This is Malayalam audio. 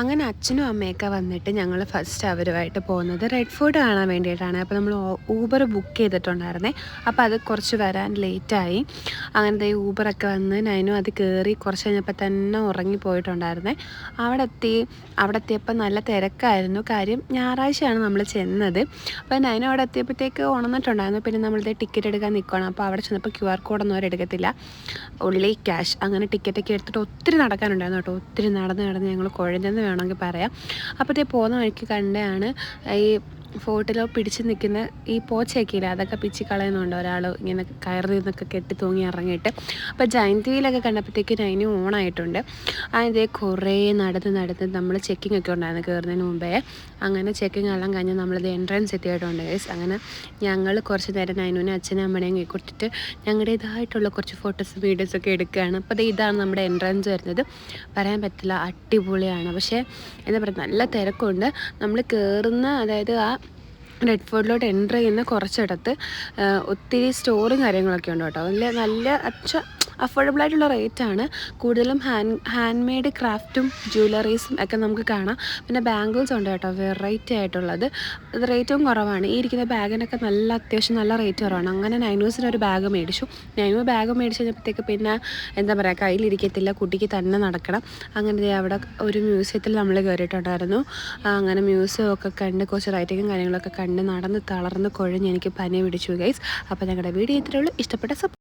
അങ്ങനെ അച്ഛനും അമ്മയൊക്കെ വന്നിട്ട് ഞങ്ങൾ ഫസ്റ്റ് അവരുമായിട്ട് പോകുന്നത് റെഡ് ഫോർട്ട് കാണാൻ വേണ്ടിയിട്ടാണ്. അപ്പോൾ നമ്മൾ ഊബർ ബുക്ക് ചെയ്തിട്ടുണ്ടായിരുന്നേ. അപ്പോൾ അത് കുറച്ച് വരാൻ ലേറ്റായി അങ്ങനത്തെ ഊബറൊക്കെ വന്ന് നൈനും അത് കയറി കുറച്ച് കഴിഞ്ഞപ്പോൾ തന്നെ ഉറങ്ങിപ്പോയിട്ടുണ്ടായിരുന്നേ അവിടെ എത്തി അവിടെ എത്തിയപ്പോൾ നല്ല തിരക്കായിരുന്നു. കാര്യം ഞായറാഴ്ചയാണ് നമ്മൾ ചെന്നത്. അപ്പോൾ നൈനും അവിടെ എത്തിയപ്പോഴത്തേക്ക് ഉണർന്നിട്ടുണ്ടായിരുന്നു. പിന്നെ നമ്മളിത് ടിക്കറ്റ് എടുക്കാൻ നിൽക്കണം അപ്പോൾ അവിടെ ചെന്നപ്പോൾ ക്യു ആർ കോഡൊന്നും അവർ എടുക്കത്തില്ല. ഉള്ളി ക്യാഷ് അങ്ങനെ ടിക്കറ്റൊക്കെ എടുത്തിട്ട് ഒത്തിരി നടക്കാനുണ്ടായിരുന്നു കേട്ടോ. ഒത്തിരി നടന്ന് നടന്ന് ഞങ്ങൾ കുഴഞ്ഞെന്ന് വേണമെങ്കിൽ പറയാം. അപ്പോഴത്തെ പോകുന്ന വഴിക്ക് കണ്ടതാണ് ഈ ഫോട്ടിലോ പിടിച്ച് നിൽക്കുന്ന ഈ പോച്ചയൊക്കെ അതൊക്കെ പിച്ചി കളയുന്നുണ്ട് ഒരാൾ ഇങ്ങനെ കയറി നിന്നൊക്കെ കെട്ടി തൂങ്ങി ഇറങ്ങിയിട്ട്. അപ്പോൾ ജയന്തിയിലൊക്കെ കണ്ടപ്പോഴത്തേക്ക് അതിന് ഓണായിട്ടുണ്ട്. അതിന്റെ കുറേ നടന്ന് നടന്ന് നമ്മൾ ചെക്കിംഗ് ഒക്കെ ഉണ്ടായിരുന്നു കയറുന്നതിന് മുമ്പേ. അങ്ങനെ ചെക്കിംഗ് എല്ലാം കഴിഞ്ഞ് നമ്മളിത് എൻട്രൻസ് എത്തിയിട്ടുണ്ട് ഗൈസ് അങ്ങനെ ഞങ്ങൾ കുറച്ച് നേരം നൈനുവിനെ അച്ഛനും അമ്മനെയും കൊടുത്തിട്ട് ഞങ്ങളുടെ ഇതായിട്ടുള്ള കുറച്ച് ഫോട്ടോസ് വീഡിയോസൊക്കെ എടുക്കുകയാണ്. അപ്പോൾ ഇതാണ് നമ്മുടെ എൻട്രൻസ് വരുന്നത്. പറയാൻ പറ്റില്ല അടിപൊളിയാണ്. പക്ഷേ എന്താ പറയുക നല്ല തിരക്കുണ്ട്. നമ്മൾ കയറുന്ന അതായത് ആ റെഡ് ഫോർട്ടിലോട്ട് എന്റർ ചെയ്യുന്ന കുറച്ചിടത്ത് ഒത്തിരി സ്റ്റോറും കാര്യങ്ങളൊക്കെ ഉണ്ട് കേട്ടോ. നല്ല നല്ല അച്ഛ അഫോർഡബിൾ ആയിട്ടുള്ള റേറ്റാണ്. കൂടുതലും ഹാൻഡ് ഹാൻഡ് മെയ്ഡ് ക്രാഫ്റ്റും ജ്വല്ലറീസും ഒക്കെ നമുക്ക് കാണാം. പിന്നെ ബാംഗിൾസ് ഉണ്ട് കേട്ടോ വെറൈറ്റി ആയിട്ടുള്ളത്. അത് റേറ്റും കുറവാണ്. ഈ ഇരിക്കുന്ന ബാഗിനൊക്കെ നല്ല അത്യാവശ്യം നല്ല റേറ്റ് കുറവാണ്. അങ്ങനെ നൈനൂസിന് ഒരു ബാഗ് മേടിച്ചു. നൈനൂ ബാഗ് മേടിച്ച് കഴിഞ്ഞപ്പോഴത്തേക്ക് പിന്നെ എന്താ പറയുക കയ്യിലിരിക്കത്തില്ല കുട്ടിക്ക് തന്നെ നടക്കണം. അങ്ങനെ അവിടെ ഒരു മ്യൂസിയത്തിൽ നമ്മൾ കയറിയിട്ടുണ്ടായിരുന്നു. അങ്ങനെ മ്യൂസിയം ഒക്കെ കണ്ട് കുറച്ച് റൈറ്റിങ്ങും കാര്യങ്ങളൊക്കെ കണ്ട് നടന്ന് തളർന്ന് കുഴഞ്ഞ് എനിക്ക് പനി പിടിച്ചു ഗൈസ് അപ്പോൾ ഞങ്ങളുടെ വീഡിയോ ഇത്രയുള്ളൂ ഇഷ്ടപ്പെട്ട